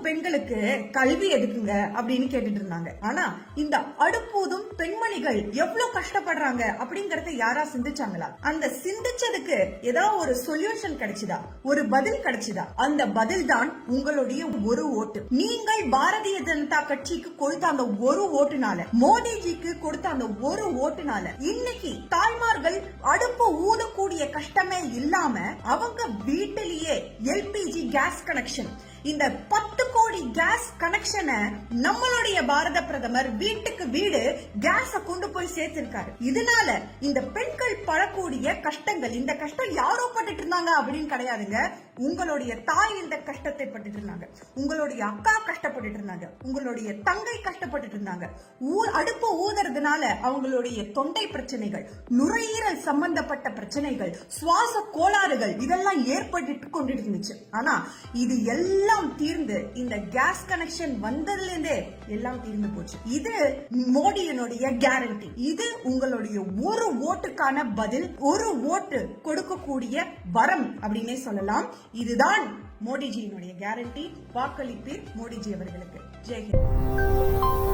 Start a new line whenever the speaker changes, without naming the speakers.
பெண்களுக்கு கல்வி எதுக்குங்க அப்படின்னு கேட்டுட்டு இருந்தாங்க. ஆனா இந்த அடுப்பூதும் பெண்மணிகள் எவ்வளவு கஷ்டப்படுறாங்க அப்படிங்கறத யாரா சிந்திச்சாங்களா? அந்த சிந்திச்சதுக்கு ஏதாவது ஒரு சொல்யூஷன் கிடைச்சுதா? ஒரு பதில் கிடைச்சுதா? அந்த பதில் தான் உங்களுடைய ஒரு ஓட்டு. நீங்கள் பாரதிய ஜனதா கட்சிக்கு கொடுத்த அந்த ஒரு ஓட்டுனால மோடிஜிக்கு கொடுத்த அந்த ஒரு ஓட்டுனால இன்னைக்கு தாய்மார்கள் அடுப்பு ஊதக்கூடிய கஷ்டமே இல்லாம அவங்க வீட்டிலேயே எல்பிஜி கேஸ் கனெக்ஷன் இந்த பத்து கோடி கேஸ் கனெக்ஷனை நம்மளுடைய பாரத பிரதமர் வீட்டுக்கு வீடு கேஸ கொண்டு போய் சேர்த்திருக்காரு. இதனால இந்த பெண்கள் படக்கூடிய கஷ்டங்கள் இந்த கஷ்டம் யாரோ பட்டுட்டு இருந்தாங்க அப்படின்னு கிடையாதுங்க. உங்களுடைய தாய் இந்த கஷ்டத்தை பட்டுட்டு இருந்தாங்க. உங்களுடைய அக்கா கஷ்டப்பட்டுட்டு இருந்தாங்க. உங்களுடைய தங்கை கஷ்டப்பட்டுட்டு இருந்தாங்க. ஊர் அடுப்பு ஊதுறதுனால அவங்களுடைய தொண்டை பிரச்சனைகள் நுரையீரல் சம்பந்தப்பட்ட பிரச்சனைகள் சுவாச கோளாறுகள் இதெல்லாம் ஏற்பட்டு கொண்டு இருந்துச்சு ஆனா இது எல்லாம் தீர்ந்து இந்த கேஸ் கனெக்ஷன் வந்ததுல இருந்தே எல்லாம் தீர்ந்து போச்சு. இது மோடியினுடைய கேரண்டி இது உங்களுடைய ஒரு ஓட்டுக்கான பதில் ஒரு ஓட்டு கொடுக்கக்கூடிய வரம் அப்படின்னே சொல்லலாம். இதுதான் மோடிஜியினுடைய கேரண்டி வாக்களிப்பீர் மோடிஜி அவர்களுக்கு. ஜெய்ஹிந்த்